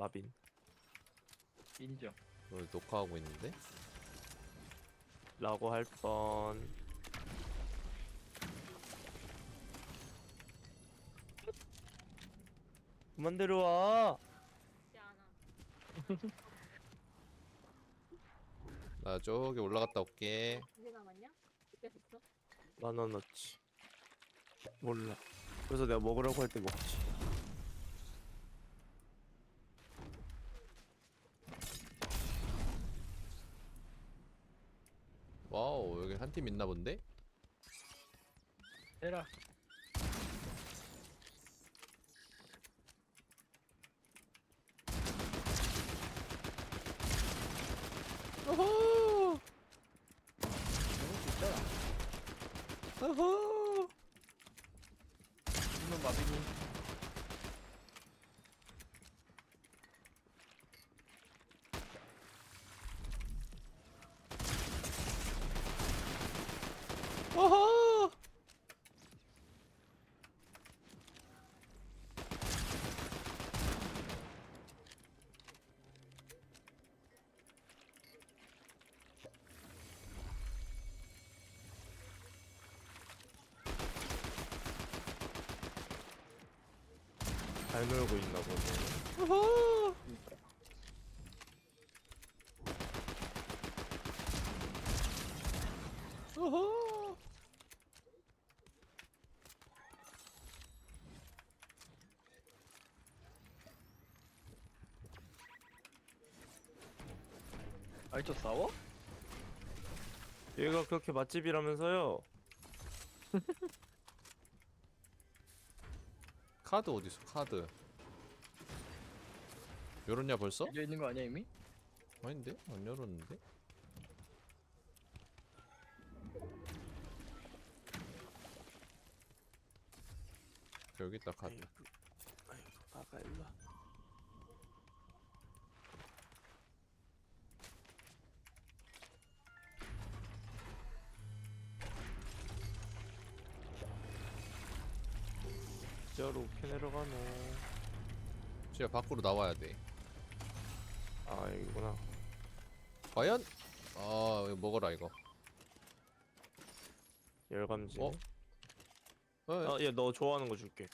마빈 인정. 어, 녹화하고 있는데? 라고 할뻔 그만 데려와 않아. 나 저기 올라갔다 올게. 두개 남았냐? 두개 됐어? 만원 넣지 몰라 그래서 내가 먹으라고 할 때 먹지 와우, 여기 한 팀 있나 본데? 해라. 어허! 어허! 이놈 마비니. 어허! 잘 놀고 있나 보네 어허! 아이 저 싸워? 얘가 그렇게 맛집이라면서요 카드 어딨어, 카드. 열었냐 벌써? 열려 있는 거 아니야 이미? 아닌데? 안 열었는데? 여기 있다 카드 아이고 아이고 아가 일로 와. 내려가노 진짜 밖으로 나와야 돼. 아 여기구나. 과연? 아 이거 먹어라 이거. 열감지. 어? 어? 아얘 너 좋아하는 거 줄게.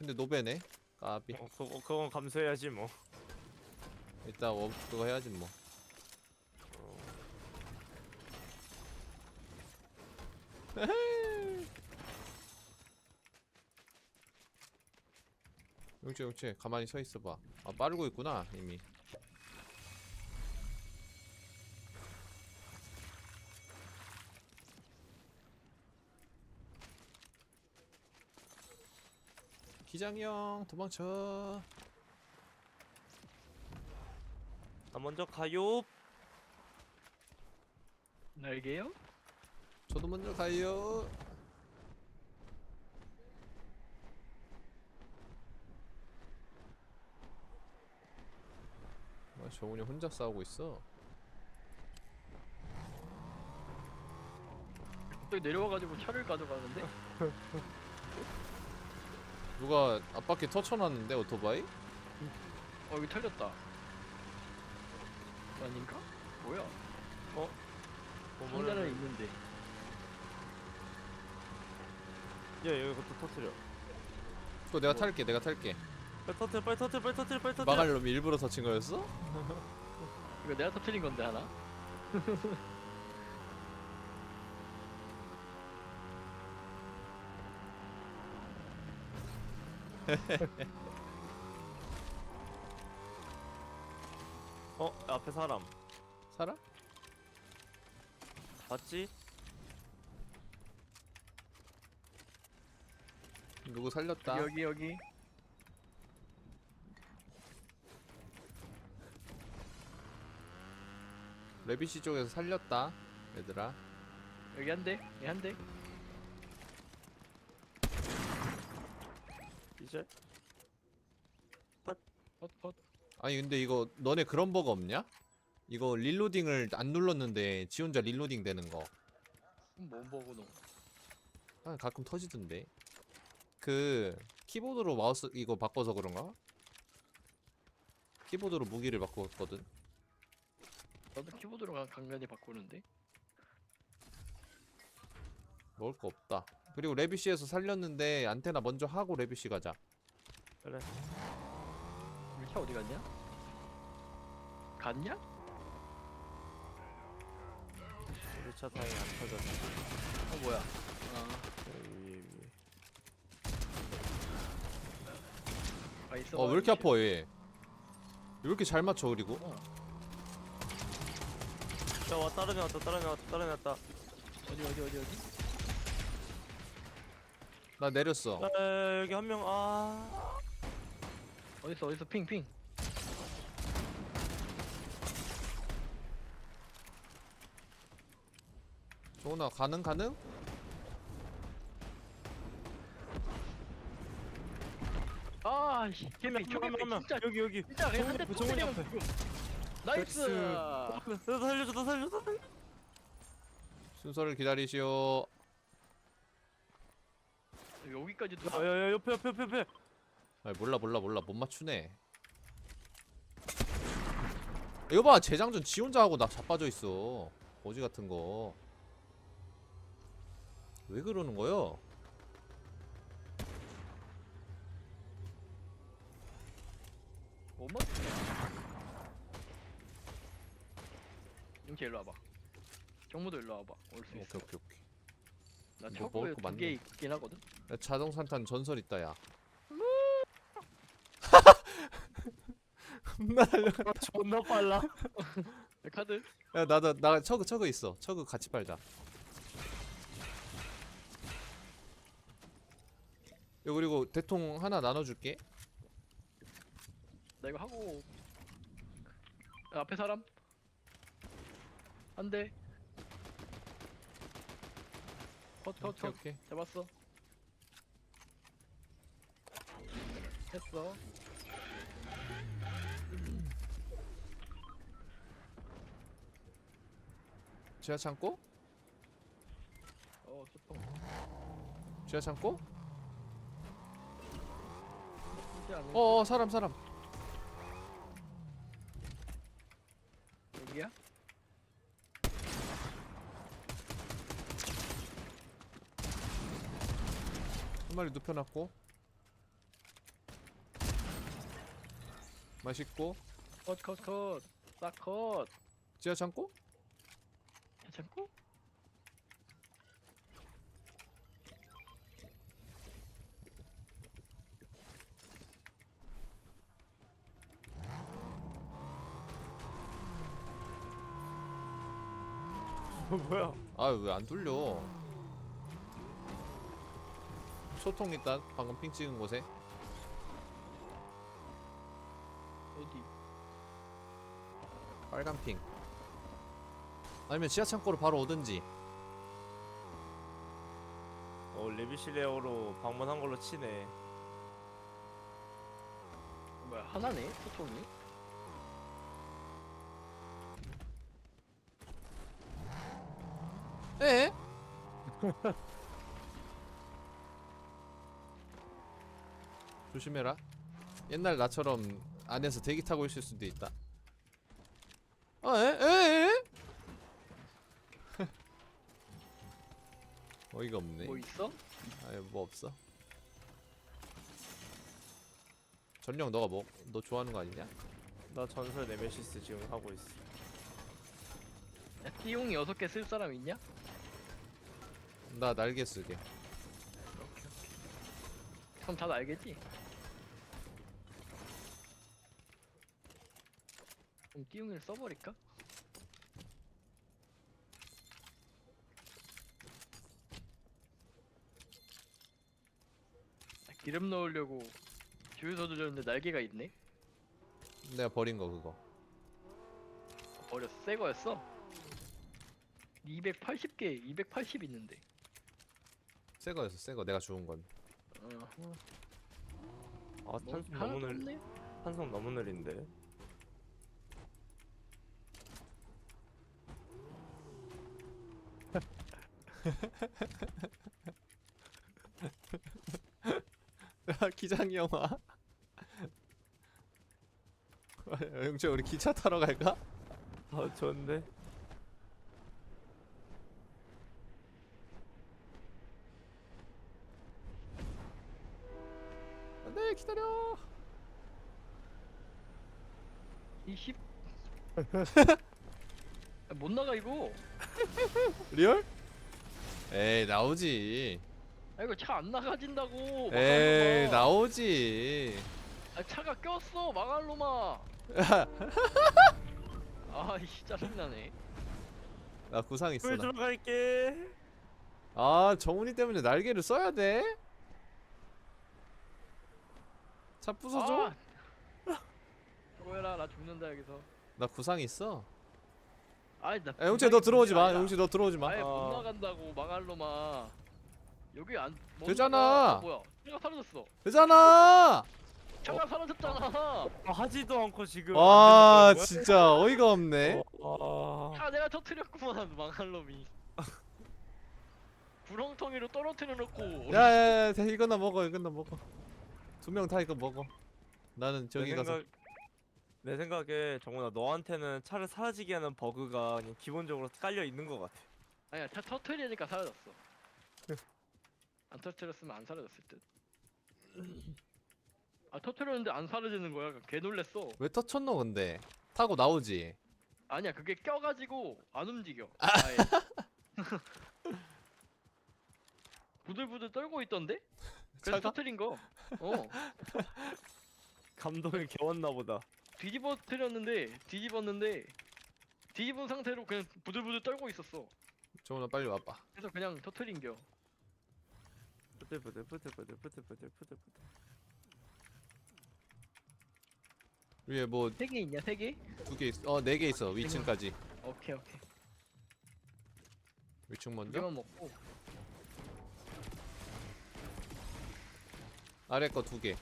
근데 노베네? 까비. 어, 그거, 그건 감수해야지 뭐. 일단 워 그거 해야지 뭐. 어. 용치 용치 가만히 서 있어봐. 아 빠르고 있구나 이미. 기장이 형 도망쳐. 나 먼저 가요. 날개요? 저도 먼저 가요 정훈이 혼자 싸우고 있어 갑자기 내려와가지고 차를 가져가는데? 누가 앞바퀴 터쳐놨는데 오토바이? 어 여기 털렸다. 아닌가? 뭐야? 어, 상자는 있는데. 야 이것도 터트려 그거 내가 탈게 내가 탈게 빨리 터트려 빨리 터트려 빨리 터트려 빨리 터트려 막을 놈이 일부러 터친 거였어? 이거 내가 터트린 건데 하나? 어 앞에 사람 살아? 봤지? 누구 살렸다 여기 여기. 레비시 쪽에서 살렸다 얘들아 여기 한 대. 여기 한 대. 이제 헛헛. 아니 근데 이거 너네 그런 버거 없냐? 이거 릴로딩을 안 눌렀는데 지 혼자 릴로딩 되는 거 뭔 보고 너. 아, 가끔 터지던데 그 키보드로 마우스 이거 바꿔서 그런가? 키보드로 무기를 바꿨거든. 나도 키보드로 간- 간간히 바꾸는데. 먹을 거 없다. 그리고 레비시에서 살렸는데 안테나 먼저 하고 레비시 가자. 그래 우리 차 어디 갔냐? 갔냐? 우리 차 다행히 안 터졌어 어 뭐야? 아, 위에 위에 가 있어. 어 왜 이렇게 아파 얘? 왜 이렇게 잘 맞춰 그리고? 야 와 다른 애 왔다 다른 애 왔다 다른 애 왔다 어디 어디 어디 어디? 나 내렸어. 야, 여기 한 명 아 어딨어 어딨어 핑핑. 조은아 가능 가능? 아, 씨. 한명 저기 한 명, 한 명. 진짜 여기 여기 진짜 정훈이 앞에. 나이스. 나 살려줘 나 살려줘 나 살려줘 순서를 기다리시오. 여기까지 도 야 야 야 옆에 옆에 옆에 옆에 아 몰라 몰라 몰라 못 맞추네. 이거 봐 재장전 지 혼자 하고 나 자빠져 있어. 거지 같은 거. 왜 그러는 거요? 못 맞추네. 용태 일로 와봐. 정무도 일로 와봐. 올 수 오케이 있어. 오케이 오케이. 나뭐 차고에 먹을 거두개 많네. 있긴 하거든. 야, 자동 산탄 전설 있다 야. 나 달려. 존나 빨라 야, 카드. 야 나도 나 처그 처그 있어. 처그 같이 팔자. 요 그리고 대통 하나 나눠줄게. 나 이거 하고. 야, 앞에 사람. 한 대. 컷, 컷, 오케이 컷. 오케이. 잡았어. 했어. 지하 창고? 어, 소통. 지하 창고? 나쁘지 않은. 어, 어 사람 사람. 여기야? 한 마리 눕혀놨고. 맛있고. 컷, 컷, 컷. 싹 컷. 지하 창고? 괜찮고? 뭐야 아왜안 뚫려? 소통 있다. 방금 핑 찍은 곳에. 어디? 빨간 핑. 아니면 지하 창고로 바로 오든지. 어 레비실레어로 방문한 걸로 치네 뭐야, 하나네? 소통이? 에? 조심해라. 옛날 나처럼 안에서 대기 타고 있을 수도 있다. 아, 에? 에? 에? 어이가 없네. 뭐 있어? 아유, 뭐 없어. 전령 너가 뭐, 너 좋아하는 거 아니냐? 나 전설 네메시스 지금 하고 있어 야, 띠용이 여섯 개 쓸 사람 있냐? 나 날개 쓰게. 그럼 다 알겠지? 띠용이를 써버릴까? 아, 기름 넣으려고 주유소 들렸는데 날개가 있네? 내가 버린 거 그거. 버렸어 새 거였어? 280개 280 있는데 새 거였어, 새 거. 내가 주운 건. 어, 아 뭐 탄성 하나도 너무 느 없네? 탄성 너무 느린데 기장 영화. 영재 우리 기차 타러 갈까? 아 좋은데 안돼 기다려. 이십 아, 못 나가 이거 리얼? 에이 나오지. 아 이거 차 안 나가진다고 에이 마갈로마. 나오지. 아 차가 꼈어 마갈로마 아이씨 짜증나네 나 구상 있어. 물 나. 들어갈게 아 정훈이 때문에 날개를 써야 돼? 차 부숴줘? 아! 뭐해라 나 죽는다 여기서 나 구상 있어. 아이 나 야, 영재 너 들어오지 마. 영재 너 들어오지 마. 아예 못 어. 나간다고 마갈로마 여기 안 못 되잖아. 나가. 어, 뭐야 차가 사라졌어 되잖아. 차가 사라졌잖아 아, 하지도 않고 지금 와 거야? 진짜 어이가 없네. 어, 아, 차 내가 터트렸구만 망할놈이 구렁텅이로 떨어뜨려 놓고 야야야 이거나 먹어 이거나 먹어. 두 명 다 이거 먹어. 나는 내 저기 가서 생각, 내 생각에 정훈아 너한테는 차를 사라지게 하는 버그가 그냥 기본적으로 깔려 있는 것 같아. 아니야 차 터트리니까 사라졌어. 안 터트렸으면 안 사라졌을 듯아 터트렸는데 안 사라지는 거야? 개 놀랬어. 왜 터쳤노 근데? 타고 나오지. 아니야 그게 껴가지고 안 움직여. 아예. 부들부들 떨고 있던데? 그래서 차가? 터트린 거. 어. 감동을 겨웠나 보다 뒤집어 트렸는데 뒤집었는데 뒤집은 상태로 그냥 부들부들 떨고 있었어. 정훈아 빨리 와봐. 그래서 그냥 터트린겨. 부들부들 부들부들 부들부들 부들부들 위에 뭐세개 있냐 세 개? 두개 있어. 어 네 개 있어. 위층까지. 오케이 오케이. 위층 두 먼저. 개만 먹고. 아래 거 두 개.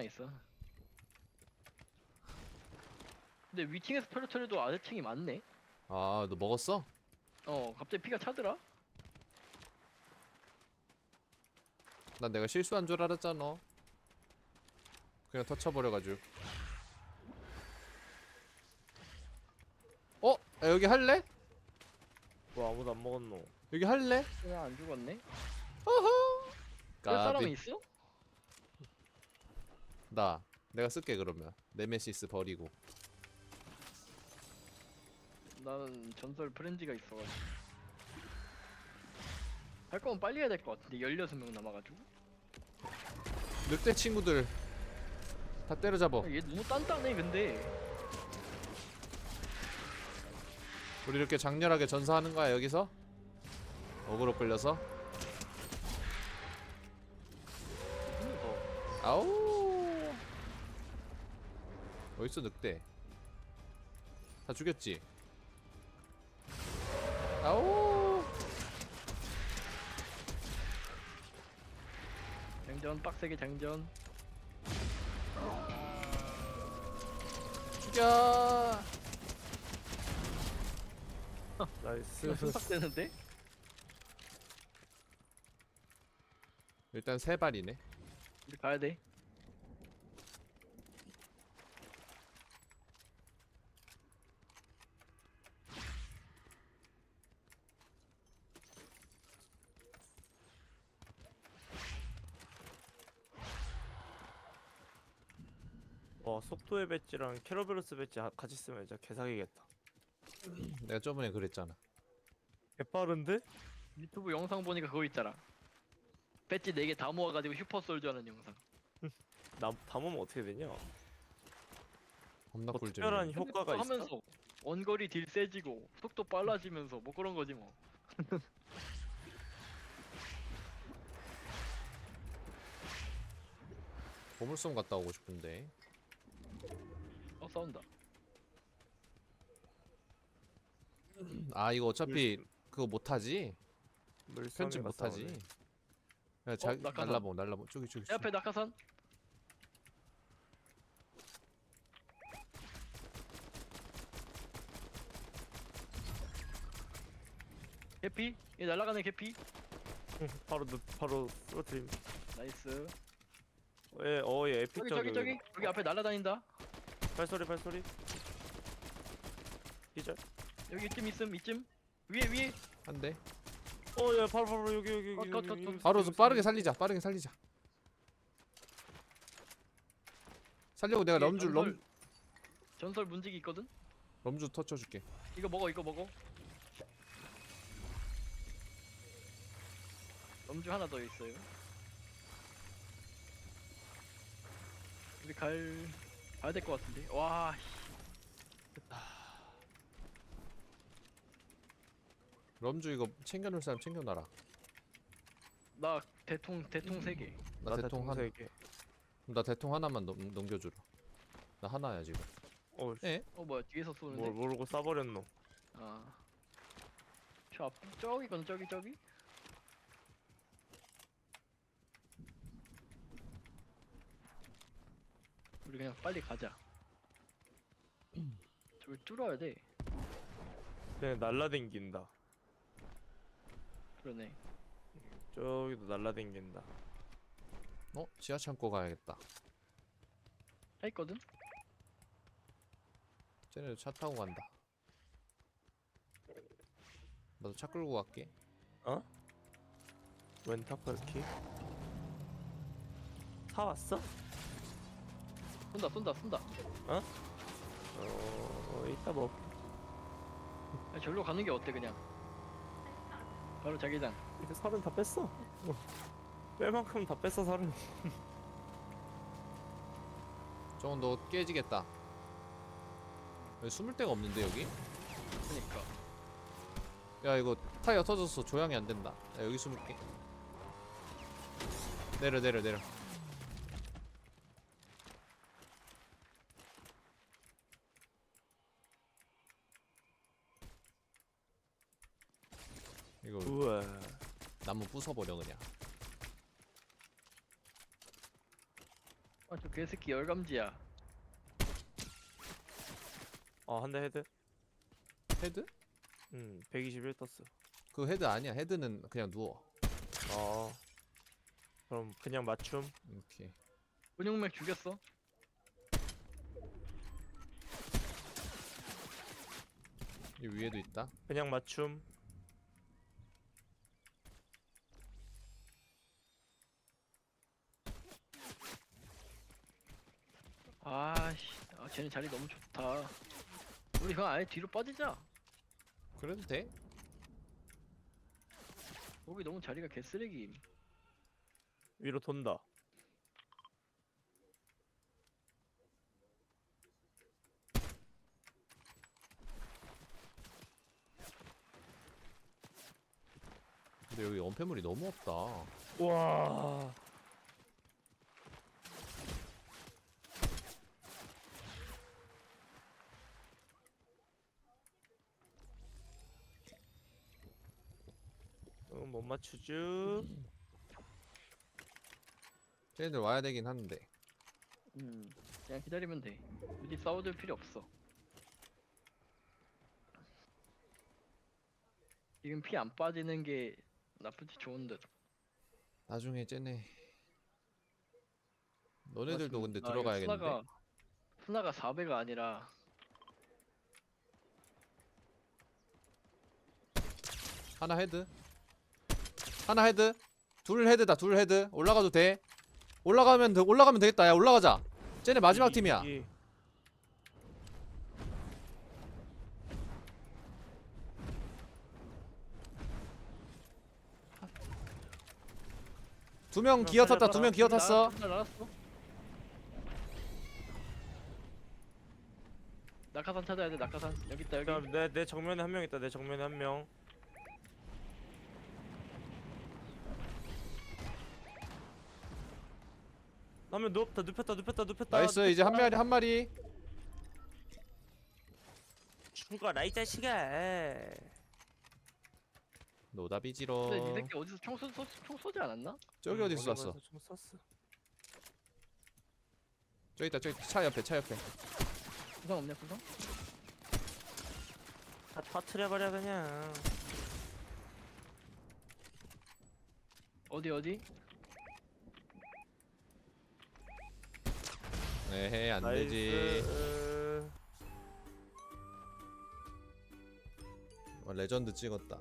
하나 있어. 근데 위층에서 터트려도 아래층이 많네. 아 너 먹었어? 어 갑자기 피가 차더라. 난 내가 실수한 줄 알았잖아. 그냥 터쳐버려가지고. 어? 야, 여기 할래? 뭐 아무도 안 먹었노 여기 할래? 그냥 안 죽었네. 어허. 그 사람은 까비. 있어? 나 내가 쓸게 그러면. 네메시스 버리고. 나는 전설 프렌즈가 있어가지고. 할 거면 빨리 해야 될 것 같은데 16명 남아가지고 늑대 친구들 다 때려잡어. 얘 너무 단단해 근데 우리 이렇게 장렬하게 전사하는 거야 여기서? 어그로 끌려서? 아우. 어딨어 늑대? 다 죽였지? 아우. 장전 빡세게 장전 죽여. 나이스 순삭되는데? 일단 세 발이네. 우리 가야 돼. 와 속도의 배지랑 캐러베로스 배지 하- 같이 쓰면 진짜 개사기겠다 내가 저번에 그랬잖아. 개빠른데? 유튜브 영상 보니까 그거 있잖아. 배지 4개 다 모아가지고 슈퍼솔저 하는 영상. 나 담으면 어떻게 되냐? 겁나 뭐 꿀잼. 특별한 효과가 있어? 하면서 원거리 딜 세지고 속도 빨라지면서 뭐 그런 거지 뭐. 보물섬 갔다 오고 싶은데. 어 싸운다. 아 이거 어차피 그거 못하지? 편집 못하지? 야, 자, 낙하산. 날라보 날라보 저기 저기. 내 앞에 낙하산. 개피? 얘 날아가는 개피? 바로 느- 바로 쓰러트림 나이스. 예, 어, 예, 저기 에픽적이고. 저기 저기 여기 앞에 날아다닌다. 발소리, 발소리. 기절. 여기 이쯤 있음 이쯤 위에 위에. 한 대. 어, 예, 바로, 바로, 여기, 여기, 어, 여기. 더, 여기, 더, 여기, 더. 여기, 바로 여기, 좀. 빠르게 살리자. 빠르게 살리자. 살려고 내가 럼주 전설- 럼 전설 문지기 있거든. 럼주 터쳐줄게. 이거 먹어 이거 먹어. 럼주 하나 더 있어요. 우리 갈 가야 될 것 같은데. 와. 씨. 럼주 이거 챙겨놓을 사람 챙겨놔라. 나 대통 대통 세 개. 나나 대통 하나. 세 개. 나 대통 하나만 넘, 넘겨주라. 나 하나야 지금. 어, 씨, 예? 어 뭐야 뒤에서 쏘는데. 뭘 모르고 싸버렸노. 아. 저 앞, 저기 건 저기 저기. 우리 그냥 빨리 가자. 저기 뚫어야 돼. 그냥 날라댕긴다. 그러네. 저기도 날라댕긴다. 어? 지하 창고 가야겠다. 차 있거든. 쟤네 차 타고 간다. 나도 차 끌고 갈게. 웬타컬키? 사왔어? 쏜다 쏜다 쏜다. 어, 이따 뭐. 야, 절로 가는 게 어때 그냥. 바로 자기장. 이제 살은 다 뺐어. 어. 뺄 만큼 다 뺐어, 살은. 저건 너 깨지겠다. 여기 숨을 데가 없는데 여기? 그니까. 야 이거 타이어 터졌어 조향이 안 된다. 야 여기 숨을게. 내려 내려 내려. 이거 우와. 나무 부숴버려 그냥. 아 저 개새끼 열감지야. 어, 한 대 헤드? 헤드? 응, 121 떴어. 그 헤드 아니야. 헤드는 그냥 누워. 어. 그럼 그냥 맞춤? 오케이. 근육맥 죽였어. 이 위에도 있다. 그냥 맞춤? 아씨, 아 쟤네 자리 너무 좋다. 우리 그냥 아예 뒤로 빠지자. 그래도 돼? 거기 너무 자리가 개쓰레기. 위로 돈다. 근데 여기 원패물이 너무 없다. 와. 못 맞추죠? 쟤네들 와야 되긴 하는데. 음, 그냥 기다리면 돼. 굳이 싸워줄 필요 없어. 지금 피 안 빠지는 게 나쁘지 좋은데. 나중에 쟤네. 너네들도 맞습니다. 근데 아, 이거 들어가야겠는데. 수나가, 수나가 4배가 아니라 하나 헤드. 하나 헤드. 둘 헤드다. 둘 헤드. 올라가도 돼. 올라가면 돼. 올라가면 되겠다. 야 올라가자. 쟤네 마지막 이- 팀이야. 이- 두명 기어 탔다. 두 명 기어 탔어. 날았어. 낙하산 찾아야 돼. 낙하산 여기 있다 여기. 내, 내 정면에 한 명 있다. 내 정면에 한 명. 나면 눕다 눕혔다 눕혔다 눕혔다 나이스. 이제 한 마리 한 마리. 죽어라 이 자식아 노답이지롱. 근데 이 새끼 어디서 총, 쏘, 쏘, 총 쏘지 않았나? 저기 어디서 쐈어? 총 쐈어 저기 있다. 저기 차 옆에. 차 옆에. 구상 없냐 구상? 다 터트려버려 그냥 어디 어디? 에헤 안 되지. 나이스. 어, 레전드 찍었다.